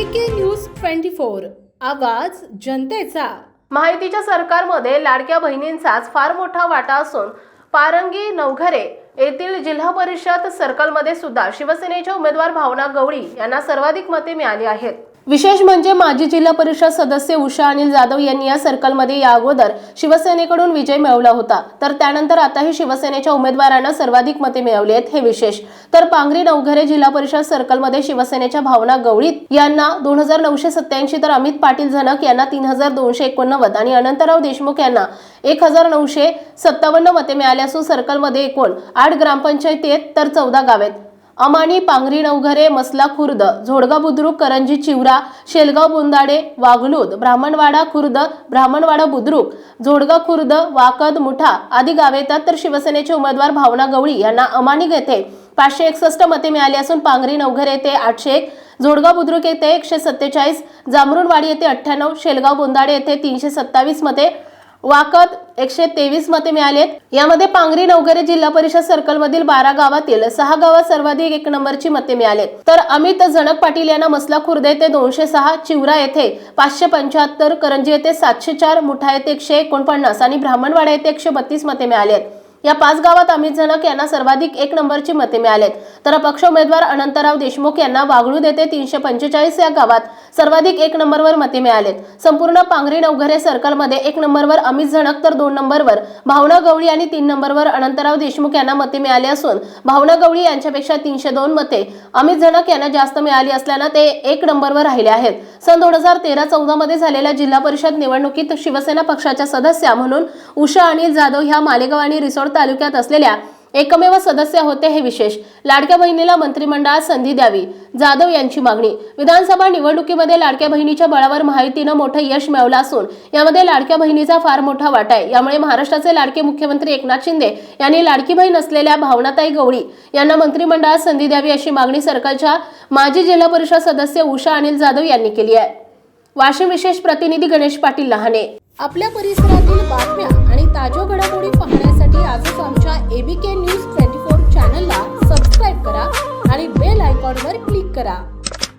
ABK news twenty four आवाज जनतेचा. माहितीच्या सरकारमध्ये लाडक्या बहिणींचाच फार मोठा वाटा असून पारंगी नवघरे येथील जिल्हा परिषद सर्कलमध्ये सुद्धा शिवसेनेच्या उमेदवार भावना गवळी यांना सर्वाधिक मते मिळाली आहेत. विशेष म्हणजे माजी जिल्हा परिषद सदस्य उषा अनिल जाधव यांनी या सर्कलमध्ये या अगोदर शिवसेनेकडून विजय मिळवला होता. तर त्यानंतर आताही शिवसेनेच्या उमेदवारांना सर्वाधिक मते मिळवली आहेत हे विशेष. तर पांगरी नवघरे जिल्हा परिषद सर्कलमध्ये शिवसेनेच्या भावना गवळीत. यांना दोन हजार नऊशे सत्याऐंशी तर अमित पाटील झनक यांना तीन हजार दोनशे एकोणनव्वद आणि अनंतराव देशमुख यांना एक हजार नऊशे सत्तावन्न मते मिळाली असून सर्कलमध्ये एकूण आठ ग्रामपंचायती आहेत तर चौदा गावे आहेत. अमानी पांगरी नवघरे मसला खुर्द झोडगा बुद्रुक करंजी चिवरा शेलगाव बोंदाडे वाघलूद ब्राह्मणवाडा खुर्द ब्राह्मणवाडा बुद्रुक झोडगा खुर्द वाकद मुठा आदी गावे येतात. तर शिवसेनेचे उमेदवार भावना गवळी यांना अमानी येथे पाचशे एकसष्ट मते मिळाली असून पांगरी नवघरे येथे आठशे एक झोडगाव बुद्रुक येथे एकशे सत्तेचाळीस जांभरुणवाडी येथे अठ्ठ्याण्णव शेलगाव बोंदाडे येथे तीनशे सत्तावीस मते वाकद एकशे तेवीस मते मिळालेत. यामध्ये पांगरी नवगरे जिल्हा परिषद सर्कलमधील बारा गावातील सहा गावात सर्वाधिक एक नंबरची मते मिळालेत. तर अमित जनक पाटील यांना मसला खुर्द येथे दोनशे सहा चिवरा येथे पाचशे पंच्याहत्तर करंजी येथे सातशे चार मुठा येथे एकशे एकोणपन्नास आणि ब्राह्मणवाडा येथे एकशे बत्तीस मते मिळालेत. या पाच गावात अमित झनक यांना सर्वाधिक एक नंबरची मते मिळालेत. तर अपक्ष उमेदवार अनंतराव देशमुख यांना वागणू देते तीनशे पंचेचाळीस या गावात सर्वाधिक एक नंबरवर मते मिळालेत. संपूर्ण पांगरी नवघरे सर्कलमध्ये एक नंबरवर अमित झणक तर दोन नंबरवर भावना गवळी आणि तीन नंबरवर अनंतराव देशमुख यांना मते मिळाली असून भावना गवळी यांच्यापेक्षा तीनशे दोन मते अमित झणक यांना जास्त मिळाली असल्यानं ते एक नंबरवर राहिले आहेत. सन दोन हजार तेरा चौदा मध्ये झालेल्या जिल्हा परिषद निवडणुकीत शिवसेना पक्षाच्या सदस्या म्हणून उषा अनिल जाधव ह्या मालेगाव आणि रिसोड तालुक्यात असलेल्या एकमेव सदस्य होते हे विशेष. लाडक्या बहिणीला मंत्रिमंडळात संधी द्यावी जाधव यांची मागणी. विधानसभा निवडणुकीमध्ये लाडक्या बहिणीच्या बळावर महायुतीनं मोठं यश मिळवलं असून यामध्ये लाडक्या बहिणीचा फार मोठा वाटा आहे. यामुळे महाराष्ट्राचे लाडके मुख्यमंत्री एकनाथ शिंदे यांनी लाडकी बहीण असलेल्या भावनाताई गवळी यांना मंत्रिमंडळात संधी द्यावी अशी मागणी सरकारच्या माजी जिल्हा परिषद सदस्य उषा अनिल जाधव यांनी केली आहे. वाशिम विशेष प्रतिनिधी गणेश पाटील लहाने. आपल्या परिसरातील बातम्या आणि ताज्या घडामोडी पाहण्या आजच आमच्या एबीके न्यूज ट्वेंटी फोर चॅनलला सबस्क्राईब करा आणि बेल आयकॉनवर क्लिक करा.